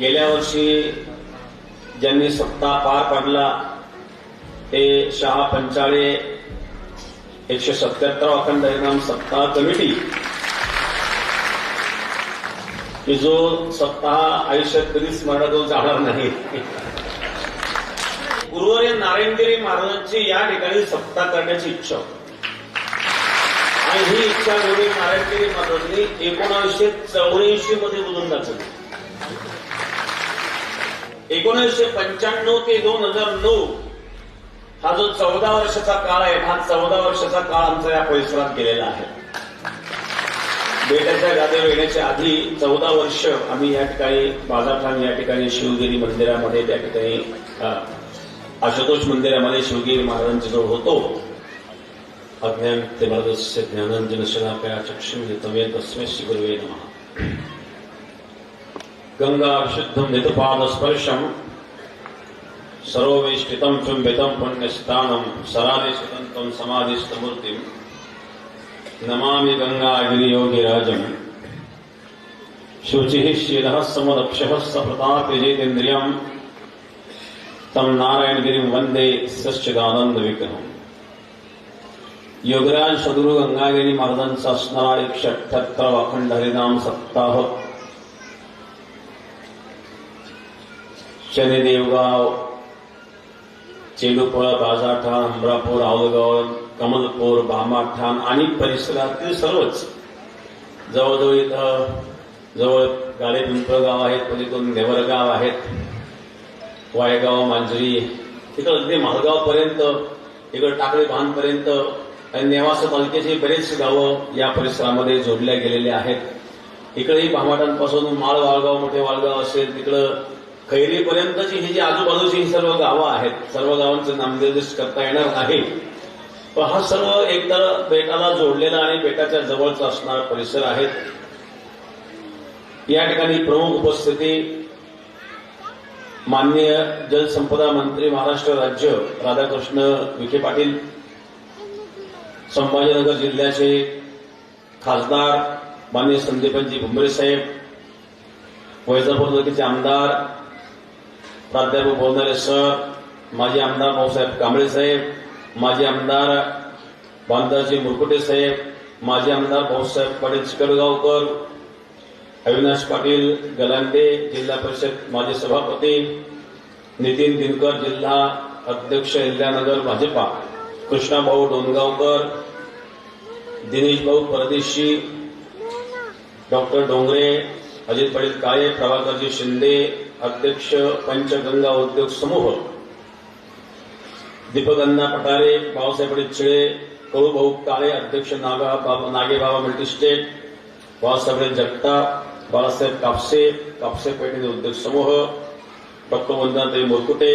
गेल्या वर्षी ज्यांनी सप्ताह पार पाडला ते शहा पंचाळे एकशे सत्याहत्तर अखंड हरिनाम सप्ताह कमिटी. की जो सप्ताह आयुष्यात कधीच मला तो जाणार नाही. गुरुवारी नारायणगिरी महाराजांची या ठिकाणी सप्ताह करण्याची इच्छा. होती आणि ही इच्छा गुरुदेव नारायणगिरी महाराजांनी एकोणावीसशे चौऱ्याऐंशी मध्ये बोलून दाखवली एकोणीसशे पंच्याण्णव ते दोन हजार नऊ हा जो चौदा वर्षाचा काळ आहे हा चौदा वर्षाचा काळ आमचा या परिसरात गेलेला आहे. बेटाच्या गाद्या येण्याच्या आधी चौदा वर्ष आम्ही या ठिकाणी बाजारठाण या ठिकाणी शिवगिरी मंदिरामध्ये त्या ठिकाणी आशुतोष मंदिरामध्ये शिवगिरी महाराजांच्या जवळ होतो अज्ञान ते मार्गस्य ज्ञानांजन शलाकया चक्षु तमे तस्मै श्री गुरुवे नमः. गंगा विशुद्धम नितपाद स्पर्शम सर्ववेष्टितं चुंबितं पुण्यस्थानं सरादे सुतन्तं समाधिस्थमूर्तिम् नमामि गङ्गागिरियोगिराजम् शुचिः शीलः समदक्षः सप्रतापयजेतेन्द्रियम् तं नारायणगिरिं वन्दे सच्चिदानन्दविग्रहम्। योगराज सद्गुरु गंगागिरी महाराजांचा असणारा एकशे अठ्ठ्याहत्तर अखंड हरिनाम सप्ताह शनिदेवगाव चेडूपळ बाजारठाण अमरापूर आवळगाव कमलपूर बामाठाण आणि परिसरातील सर्वच जवळजवळ इथं जवळ गाडे पिंपळगाव आहेत पलीकडून नेवरगाव आहेत वायगाव मांजरी इकडं अगदी मालगाव पर्यंत इकडं टाकळी बांधपर्यंत आणि नेवासा तालुक्याची बरेच गावं या परिसरामध्ये जोडल्या गेलेल्या आहेत. इकडेही भामाटांपासून माळ वाळगाव मोठे वाळगाव असेल तिकडं खैरीपर्यंतची ही जी आजूबाजूची ही सर्व गावं आहेत सर्व गावांचं नामनिर्देश करता येणार नाही. पण हा सर्व एकतर बेटाला जोडलेला आणि बेटाच्या जवळचा असणारा परिसर आहे. या ठिकाणी प्रमुख उपस्थिती माननीय जलसंपदा मंत्री महाराष्ट्र राज्य राधाकृष्ण विखे पाटील संभाजीनगर जिल्ह्याचे खासदार माननीय संदीपनजी भुमरे साहेब वैजापूर तालुक्याचे आमदार प्राध्यापक बोलणारे सर. माजी आमदार भाऊसाहेब कांबळे साहेब माजी आमदार बांधाजी मुरकुटे साहेब माजी आमदार भाऊसाहेब पाटील चिकडगावकर अविनाश पाटील गलांडे जिल्हा परिषद माजी सभापती नितीन दिनकर जिल्हा अध्यक्ष इंदिरानगर भाजपा कृष्णाभाऊ डोनगावकर दिनेश भाऊ परदेशी डॉक्टर डोंगरे अजित पाटील काळे प्रभाकरजी शिंदे अध्यक्ष पंचगंगा उद्योग समूह दीपक अण्णा पटारे बाबासाहेब पाटील चिळे कळूभाऊ काळे अध्यक्ष नागा बाबा नागेबाबा मल्टीस्टेट बाळासाहेब जगताप बाळासाहेब कापसे कापसे पेठे उद्योग समूह डॉक्टर वंदनाताई मुरकुटे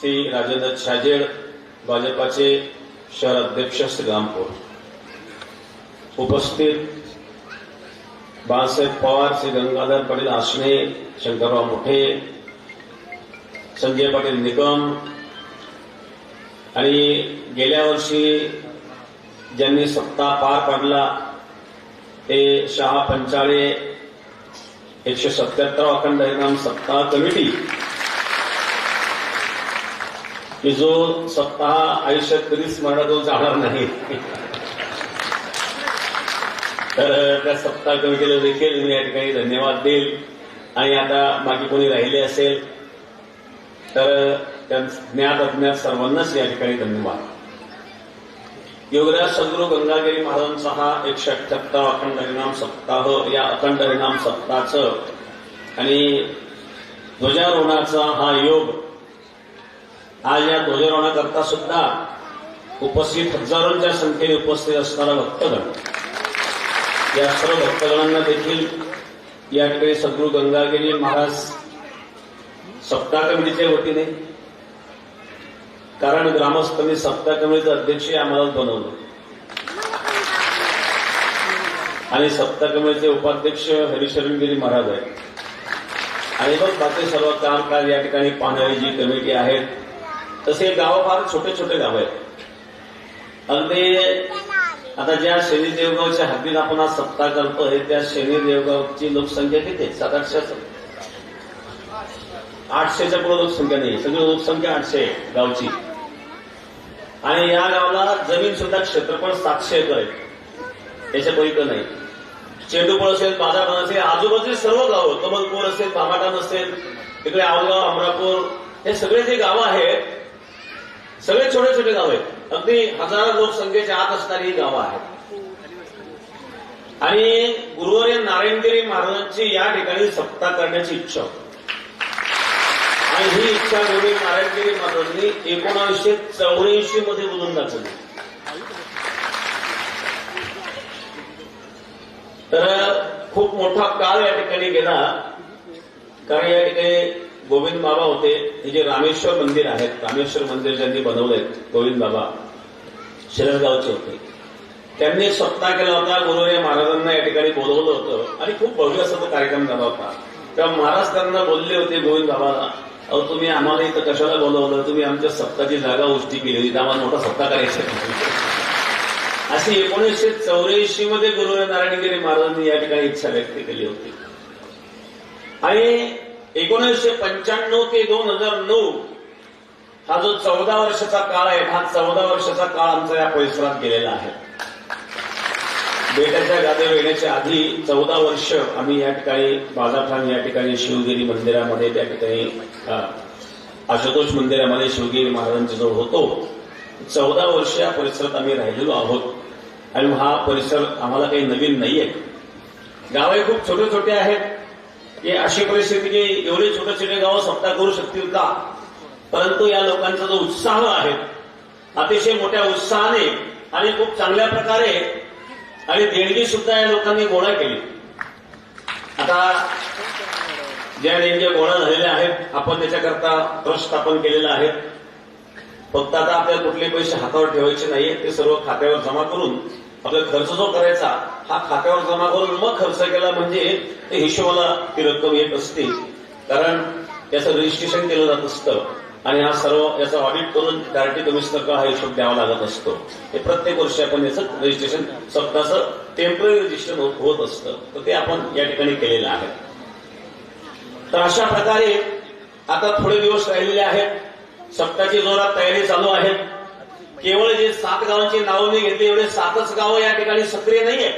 श्री राजेंद्र छाजेड भाजपाचे शहर अध्यक्ष श्रीरामपूर. उपस्थित बाळासाहेब पवार श्री गंगाधर पाटील आसणे शंकरराव मोठे संजय पाटील निकम आणि गेल्या वर्षी ज्यांनी सप्ताह पार पाडला ते शहा पंचाळे एकशे सत्याहत्तर अखंड हरिनाम सप्ताह कमिटी. की जो सप्ताह आयुष्यात कधीच मला तो जाणार नाही. तर त्या सप्ताह कमिटीला देखील मी या ठिकाणी धन्यवाद देईल. आणि आता बाकी कोणी राहिले असेल तर ज्ञात अज्ञात सर्वांनाच या ठिकाणी धन्यवाद. योगराज सद्गुरू गंगागिरी महाराजांचा हा एकशे अठ्ठ्याहत्तर अखंड हरिनाम सप्ताह या अखंड हरिनाम सप्ताहाचं आणि ध्वजारोहणाचा हा योग आज या ध्वजारोहणाकरता सुद्धा उपस्थित हजारोंच्या संख्येने उपस्थित असणारा भक्तगण. या सर्व भक्तगणांना देखील या ठिकाणी सद्गुरू गंगागिरी महाराज सप्ताह कमिटीच्या वतीने कारण ग्रामस्थांनी सप्ताह कमिटीचं अध्यक्ष आम्हाला बनवलं. आणि सप्ताह कमिटीचे उपाध्यक्ष हरिशरणगिरी महाराज आहेत. आणि मग बाकी सर्व कामकाज या ठिकाणी पाहणारी जी कमिटी आहेत. तसे गावं फार छोटे छोटे गाव आहेत. अगदी आता ज्या शनी देवगावच्या हद्दीत आपण आज सप्ताह करतोय त्या शनी देवगावची लोकसंख्या किती आहे? सात आठशे आठशेच्या पुढे लोकसंख्या नाही सगळी लोकसंख्या आठशे गावची. आणि या गावाला जमीन सुद्धा क्षेत्रफळ सातशे एकर आहे. याच्या पलीकडे नाही. चेंडूपळ असेल बाजारपण असेल आजूबाजूचे सर्व गाव कमलपूर असेल भामाटान असेल तिकडे आवगाव अमरापूर हे सगळे जे गावं आहेत सगळे छोटे छोटे गाव आहेत. अगदी हजारो लोकसंख्येच्या आत असणारी ही गावं आहेत. आणि गुरुवारी नारायणगिरी महाराजांची या ठिकाणी सत्ता करण्याची इच्छा होती. आणि ही इच्छा गुरुवारी नारायणगिरी महाराजांनी एकोणावीसशे चौऱ्याऐंशी मध्ये बोलून दाखवली तर खूप मोठा काळ या ठिकाणी गेला. कारण या ठिकाणी गोविंद बाबा होते. हे जे रामेश्वर मंदिर आहेत रामेश्वर मंदिर ज्यांनी बनवले गोविंद बाबा शिरसगावचे होते. त्यांनी एक सप्ताह केला होता गुरुवर्य महाराजांना या ठिकाणी बोलवलं होतं. आणि खूप भव्य असा तो कार्यक्रम झाला होता. तेव्हा महाराज त्यांना बोलले होते गोविंद बाबाला अहो तुम्ही आम्हाला इथं कशाला बोलवलं? तुम्ही आमच्या सप्ताची जागा उष्टी केली होती. आम्हाला मोठा सत्ता करायचा अशी एकोणीसशे चौऱ्याऐंशी मध्ये गुरुवाई नारायण गिरी महाराजांनी या ठिकाणी इच्छा व्यक्त केली होती. आणि एकोणीसशे पंच्याण्णव ते दोन हजार नऊ हा जो चौदा वर्षाचा काळ आहे हा चौदा वर्षाचा काळ आमचा या परिसरात गेलेला आहे. बेटाच्या गादीवर येण्याच्या आधी चौदा वर्ष आम्ही या ठिकाणी बाजारठाण या ठिकाणी शिवगिरी मंदिरामध्ये त्या ठिकाणी आशुतोष मंदिरामध्ये शिवगिरी महाराजांच्या जवळ होतो चौदा वर्ष या परिसरात आम्ही राहिलेलो आहोत. आणि हा परिसर आम्हाला काही नवीन नाहीये. गावे खूप छोटे छोटे आहेत. की अशी परिस्थिती की एवढे छोटे छोटे गावं सत्ता करू शकतील का? परंतु या लोकांचा जो उत्साह आहे अतिशय मोठ्या उत्साहाने आणि खूप चांगल्या प्रकारे आणि देणगी सुद्धा या लोकांनी गोळा केली. आता ज्या देणग्या गोळा झालेल्या आहेत आपण त्याच्याकरता ट्रस्ट स्थापन केलेला आहे. फक्त आता आपल्याला कुठले पैसे हातावर ठेवायचे नाहीये ते सर्व खात्यावर जमा करून आपला खर्च जो करायचा हा खात्यावर जमा करून मग खर्च केला म्हणजे ते हिशोबाला ती रक्कम येत असते. कारण याचं रजिस्ट्रेशन केलं जात असतं. आणि हा सर्व याचा ऑडिट करून डायरेक्टली कमिशनरला हा हिशोब द्यावा लागत असतो. हे प्रत्येक वर्षी आपण याचं रजिस्ट्रेशन स्वतःचं टेंपररी रजिस्ट्रेशन होत होत असतं. तर ते आपण या ठिकाणी केलेलं आहे. तर अशा प्रकारे आता थोडे दिवस राहिलेले आहेत. सप्ताची जोरात तयारी चालू आहे. केवळ जे सात गावांची नावं मी घेतली एवढे सातच गावं या ठिकाणी सक्रिय नाहीये.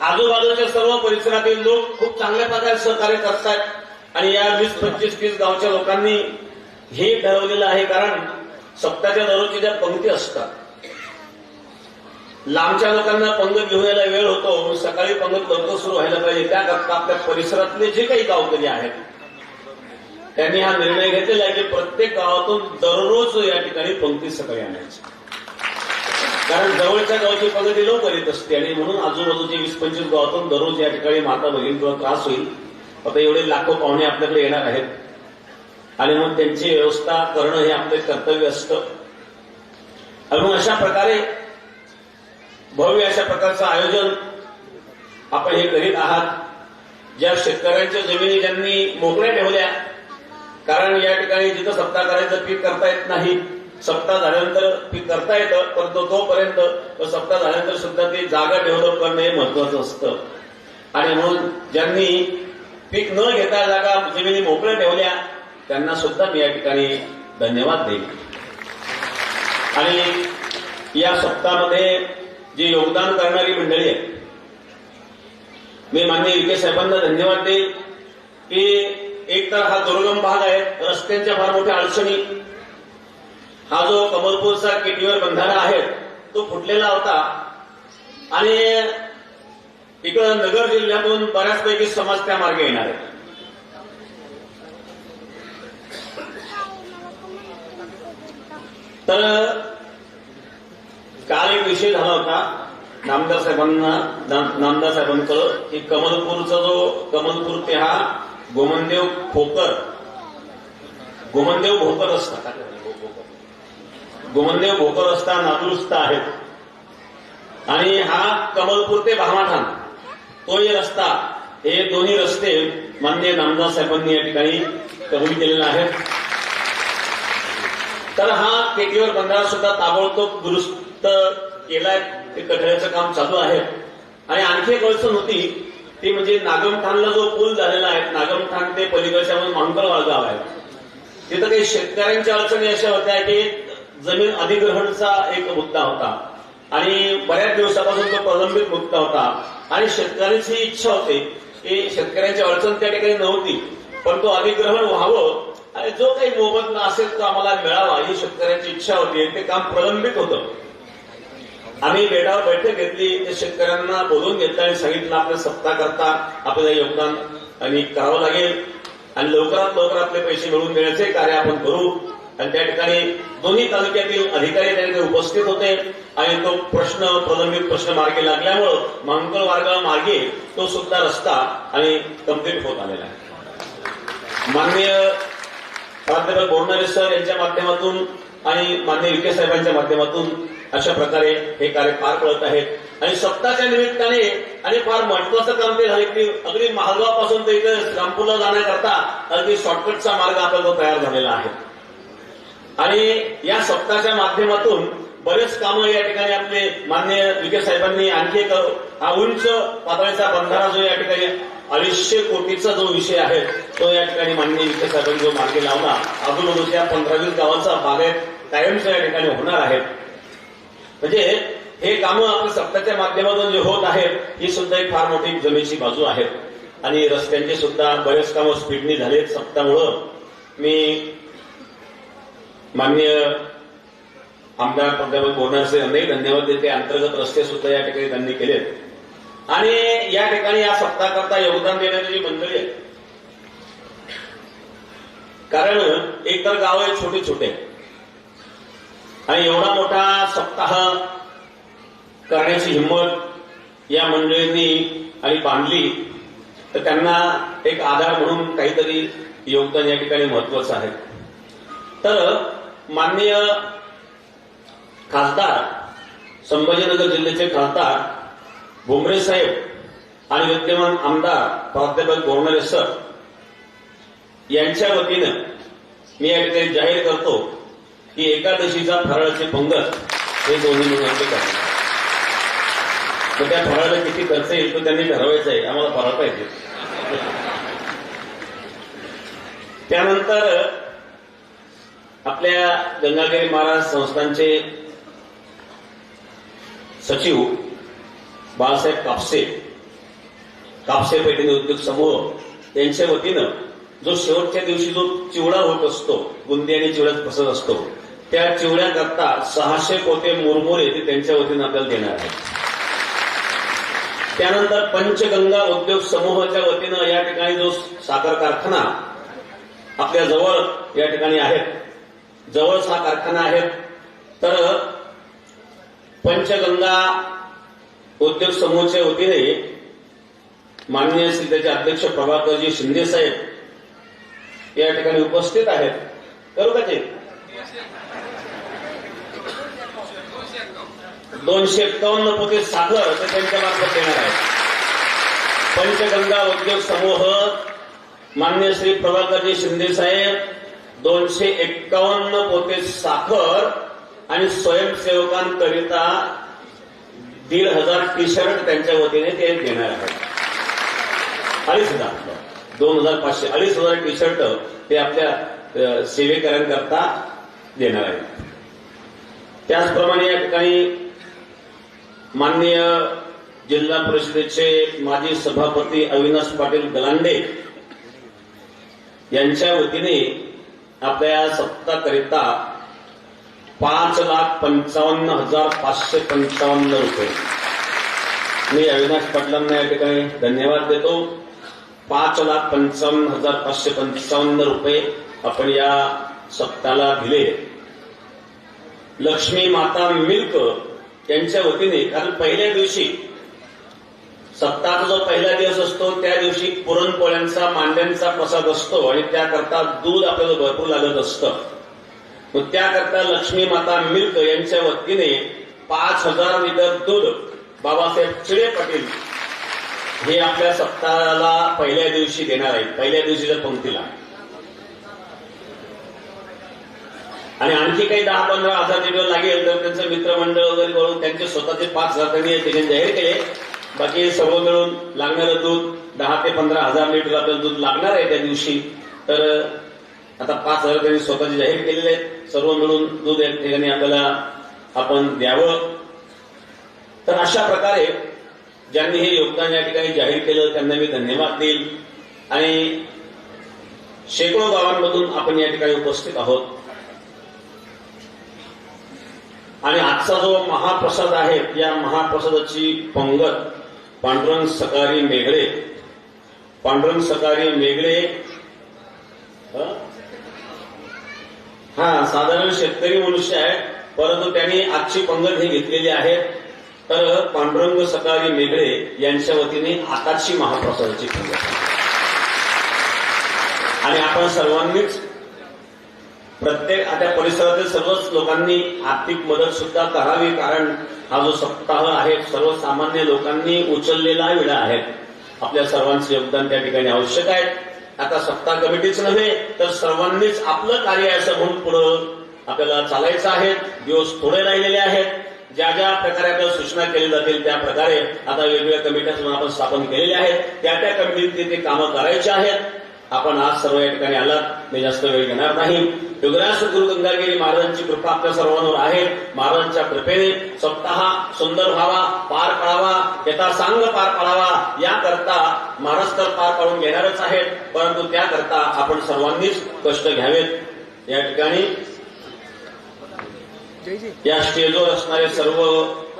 आजूबाजूच्या सर्व परिसरातील लोक खूप चांगल्या प्रकारे सहकार्य करतात आणि या वीस पंचवीस तीस गावच्या लोकांनी हे ठरवलेलं आहे कारण सप्ताच्या दररोजच्या ज्या पंक्ती असतात लांबच्या लोकांना पंगत घेऊन यायला वेळ होतो सकाळी पंगत लवकर सुरू व्हायला पाहिजे. त्या आपल्या परिसरातले जे काही गावकरी आहेत त्यांनी हा निर्णय घेतलेला आहे की प्रत्येक गावातून दररोज या ठिकाणी पंक्ती सकाळी आणायची. कारण जवळच्या गावची प्रगती लवकर येत असते आणि म्हणून आजूबाजूचे वीस पंचवीस गावातून दररोज या ठिकाणी माता भगिनी किंवा त्रास होईल. आता एवढे लाखो पाहुणे आपल्याकडे येणार आहेत. आणि मग त्यांची व्यवस्था करणं हे आपले कर्तव्य असतं. आणि मग अशा प्रकारे भव्य अशा प्रकारचं आयोजन आपण हे करीत आहात. ज्या शेतकऱ्यांच्या जमिनी ज्यांनी मोकळ्या ठेवल्या कारण या ठिकाणी जिथं सप्ताह करायचं पीक करता येत नाही सप्ताह झाल्यानंतर पीक करता येतं परंतु तोपर्यंत तो सप्ताह झाल्यानंतर सुद्धा ती जागा डेव्हलप करणं हे महत्वाचं असतं. आणि म्हणून ज्यांनी पीक न घेता जागा जमिनी मोकळ्या ठेवल्या त्यांना सुद्धा मी या ठिकाणी धन्यवाद देईन. आणि या सप्ताहामध्ये जे योगदान करणारी मंडळी आहे मी मान्य विखे साहेबांना धन्यवाद देईन की एक तर हा दुर्गम भाग आहे रस्त्यांच्या फार मोठ्या अडचणी हा जो कमलपूरचा केटीवर बंधारा आहे तो फुटलेला होता. आणि इकडं नगर जिल्ह्यातून बऱ्याचपैकी समाज त्या मार्गे येणार आहे. तर काल एक विषय झाला होता. नामदार साहेबांना नामदार साहेबांकडं की कमलपूरचा जो कमलपूर ते हा गोमनदेव खोकर गोमनदेव भोकर असतात गोमनदेव भोकर रस्ता नादुरुस्त आहेत. आणि हा कमलपूर ते भामाठाण तो रस्ता हे दोन्ही रस्ते मान्य नामदास साहेबांनी या ठिकाणी कबूल केलेला आहे तर हा केटीवर बंधारा सुद्धा ताबडतोब दुरुस्त केलाय ते कठड्याचं काम चालू आहे. आणि आणखी एक अडचण होती ती म्हणजे नागमठाणला जो पूल झालेला आहे नागमठाण ते पलीकडच्या मांकरवाळ गाव आहे. तिथं काही शेतकऱ्यांच्या अडचणी अशा होत्या की जमीन अधिग्रहणचा एक मुद्दा होता. आणि बऱ्याच दिवसापासून तो प्रलंबित मुद्दा होता. आणि शेतकऱ्यांची इच्छा होती की शेतकऱ्यांची अडचण त्या ठिकाणी नव्हती पण तो अधिग्रहण व्हावं आणि जो काही मोबदला असेल तो आम्हाला मिळावा ही शेतकऱ्यांची इच्छा होती आणि ते काम प्रलंबित होतं. आम्ही बेटावर बैठक घेतली ते शेतकऱ्यांना बोलून घेतलं आणि सांगितलं आपल्या सत्ता करता आपल्याला योगदान आणि करावं लागेल आणि लवकरात लवकर आपले पैसे मिळवून देण्याचे कार्य आपण करू. आणि त्या ठिकाणी दोन्ही तालुक्यातील अधिकारी त्या ठिकाणी उपस्थित होते आणि तो प्रश्न प्रलंबित प्रश्न मार्गी लागल्यामुळं मांगल मार्गा मार्गे तो सुद्धा रस्ता आणि कंप्लीट होत आलेला आहे. माननीय प्राध्यापक बोरणारे सर यांच्या माध्यमातून आणि माननीय विखे साहेबांच्या माध्यमातून अशा प्रकारे हे कार्य पार पडत आहेत. आणि सप्ताहाच्या निमित्ताने आणि फार महत्वाचं काम ते झाले की अगदी महागावापासून ते इथे रामपूरला जाण्याकरता अगदी शॉर्टकटचा मार्ग आपल्याला तयार झालेला आहे. आणि या सप्ताहाच्या माध्यमातून बरेच कामं या ठिकाणी आपले मान्य विखे साहेबांनी आणखी एक हा उंच पातळीचा बंधारा जो या ठिकाणी अडीचशे कोटीचा जो विषय आहे तो या ठिकाणी माननीय विखे साहेबांनी जो मार्गी लावला आजूबाजूच्या त्या पंधरावीस गावांचा बागायत कायमचा या ठिकाणी होणार आहे. म्हणजे हे कामं आपल्या सप्ताहाच्या माध्यमातून जे होत आहेत ही सुद्धा एक फार मोठी जमेची बाजू आहे. आणि रस्त्यांचे सुद्धा बरेच कामं स्पीडनी झालेत सप्ताहामुळं. मी माननीय आमदार प्राध्यापक बोरणारसे यांनाही धन्यवाद देते. अंतर्गत रस्ते सुद्धा या ठिकाणी त्यांनी केलेत. आणि या ठिकाणी या सप्ताहाकरता योगदान देण्याची जी मंडळी आहे कारण एकतर गाव आहे छोटे छोटे आणि एवढा मोठा सप्ताह करण्याची हिंमत या मंडळींनी आणि बांधली तर त्यांना एक आधार म्हणून काहीतरी योगदान या ठिकाणी महत्वाचं आहे. तर माननीय खासदार संभाजीनगर जिल्ह्याचे खासदार भुमरे साहेब आणि विद्यमान आमदार प्राध्यापक गोरणारे सर यांच्या वतीनं मी या ठिकाणी जाहीर करतो की एकादशीचा फराळाचे पंगत हे दोन्ही मुलांचे करणार तर त्या फराळाला किती खर्च येईल तो त्यांनी ठरवायचा आहे. आम्हाला फराळ पाहिजे. त्यानंतर आपल्या गंगागिरी महाराज संस्थांचे सचिव बाळासाहेब कापसे कापसे पैठणी उद्योग समूह यांच्या वतीनं जो शेवटच्या दिवशी जो चिवडा होत असतो बुंदी आणि चिवड्यात फसत असतो त्या चिवड्याकरता सहाशे पोते मुरमुरे ते त्यांच्या वतीनं आपल्याला देणार आहे त्यानंतर पंचगंगा उद्योग समूहाच्या वतीनं या ठिकाणी जो साखर कारखाना आपल्या जवळ या ठिकाणी आहेत जवळच हा कारखाना आहे. तर पंचगंगा उद्योग समूहाच्या वतीने माननीय श्री त्याचे अध्यक्ष प्रभाकरजी शिंदे साहेब या ठिकाणी उपस्थित आहेत. करू का ते? दोनशे एक्कावन्न पोते साखर ते त्यांच्या मार्फत देणार आहे पंचगंगा उद्योग समूह मान्य श्री प्रभाकरजी शिंदे साहेब दोनशे एक्कावन्न पोते साखर आणि स्वयंसेवकांकरिता दीड हजार टी शर्ट त्यांच्या वतीने ते देणार आहेत. अडीच हजार. दोन हजार पाचशे अडीच हजार टी शर्ट ते आपल्या सेवेकऱ्यांकरता देणार आहेत. त्याचप्रमाणे या ठिकाणी माननीय जिल्हा परिषदेचे माजी सभापती अविनाश पाटील गलांडे यांच्या वतीने आपल्या सत्ताकरिता पाच लाख पंचावन्न हजार पाचशे पंचावन्न रुपये. मी अविनाश पाटलांना या ठिकाणी धन्यवाद देतो. पाच लाख पंचावन्न हजार पाचशे पंचावन्न रुपये आपण या सप्ताहाला दिले. लक्ष्मी माता मिल्क यांच्या वतीने कारण पहिल्या दिवशी सप्ताहाचा जो पहिला दिवस असतो त्या दिवशी पुरणपोळ्यांचा मांड्यांचा प्रसाद असतो आणि त्याकरता दूध आपल्याला भरपूर लागत असतं. मग त्याकरता लक्ष्मी माता मिल्क यांच्या वतीने पाच हजार लिटर दूध बाबासाहेब चिडे पाटील हे आपल्या सप्ताहाला पहिल्या दिवशी देणार आहेत पहिल्या दिवशीच्या पंक्तीला. आणि आणखी काही दहा पंधरा हजार लिटर लागेल तर त्यांचं मित्रमंडळ वगैरे करून त्यांचे स्वतःचे पाच हजार त्यांनी जाहीर केले. बाकी सर्व मिळून लागणारं दूध दहा ते पंधरा हजार लिटर आपल्याला दूध लागणार आहे त्या दिवशी. तर आता पाच हजार त्यांनी स्वतःचे जाहीर केलेले आहेत सर्व मिळून दूध या ठिकाणी आपल्याला आपण द्यावं. तर अशा प्रकारे ज्यांनी हे योगदान या ठिकाणी जाहीर केलं त्यांना मी धन्यवाद देईल. आणि शेकडो गावांमधून आपण या ठिकाणी उपस्थित आहोत. आणि आजचा जो महाप्रसाद आहे या महाप्रसादाची पंगत पांडुरंग सकारी मेघळे. पांडुरंग सकारी मेघळे. हा? साधारण शेतकरी मनुष्य आहे परंतु त्यांनी आजची पंगत ही घेतलेली आहे. तर पांडुरंग सकारी मेघळे यांच्या वतीने आताची महाप्रसादाची पंगत. आणि आपण सर्वांनीच प्रत्येक आता परिसरातील सर्वच लोकांनी आर्थिक मदत सुद्धा करावी कारण हा जो सप्ताह आहे सर्वसामान्य लोकांनी उचललेला विडा आहे. आपल्या सर्वांचं योगदान त्या ठिकाणी आवश्यक आहे. आता सप्ताह कमिटीच नव्हे तर सर्वांनीच आपलं कार्य असं म्हणून पुढं आपल्याला चालायचं आहे. दिवस थोडे राहिलेले आहेत. ज्या ज्या प्रकारे आपल्याला सूचना केल्या जातील त्या प्रकारे आता वेगवेगळ्या कमिट्या आपण स्थापन केलेल्या आहेत. त्या त्या कमिटीत ते कामं करायची आहेत. आपण आज सर्व या ठिकाणी आलात. मी जास्त वेळ घेणार नाही. युगराज गुरु गंगागिरी महाराजांची कृपा आपल्या सर्वांवर आहे. महाराजांच्या कृपेने सप्ताह सुंदर व्हावा पार पाडावा येता सांग पार पाडावा. याकरता महाराज तर पार पाडून घेणारच आहेत परंतु त्याकरता आपण सर्वांनीच कष्ट घ्यावेत. या ठिकाणी या स्टेजवर असणारे सर्व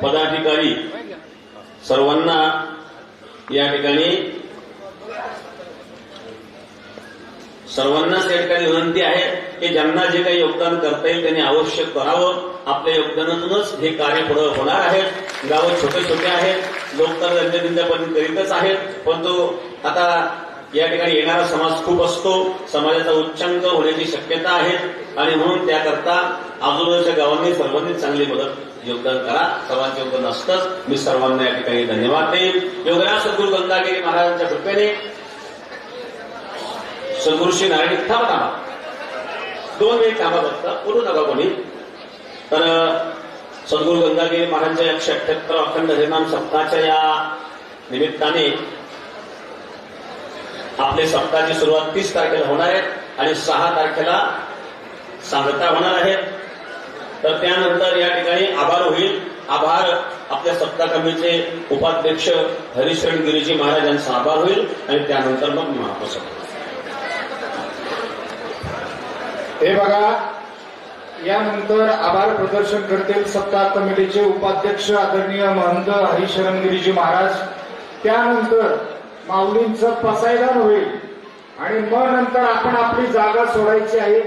पदाधिकारी सर्वांना या ठिकाणी सर्वांनाच या ठिकाणी विनंती आहे की ज्यांना जे काही योगदान करता येईल त्यांनी आवश्यक करावं. आपल्या योगदानातूनच हे कार्य पुढे होणार आहेत गावं छोटे छोटे आहेत. लोक तर दैनंदिनपणे करीतच आहेत. परंतु आता या ठिकाणी येणारा समाज खूप असतो. समाजाचा उच्चांक होण्याची शक्यता आहे. आणि म्हणून त्याकरता आजूबाजूच्या गावांनी सर्वांनी चांगली मदत योगदान करा. सर्वांचे योगदान असतंच. मी सर्वांना या ठिकाणी धन्यवाद देईन. योगराज सद्गुरू गंगागिरी महाराजांच्या कृपेने सद्गुरुशी नारायण थांबा थांबा. दोन वेळ थांबा बघता बोलू नका कोणी. तर सद्गुरु गंगागिरी महाराजांच्या एकशे अठ्याहत्तर अखंड हरिनाम सप्ताहाच्या या निमित्ताने आपले सप्ताहाची सुरुवात तीस तारखेला होणार आहे आणि सहा तारखेला सांगता होणार आहे. तर त्यानंतर या ठिकाणी आभार होईल. आभार आपल्या सत्ता कमिटीचे उपाध्यक्ष हरिशरण गिरीजी महाराज यांचा आभार होईल आणि त्यानंतर मग महाप्रसाद हे बघा यानंतर आभार प्रदर्शन करतील सत्ता कमिटीचे उपाध्यक्ष आदरणीय महंत हरिशरणगिरीजी महाराज. त्यानंतर माऊलींचं पसायदान होईल. आणि मग नंतर आपण आपली जागा सोडायची आहे.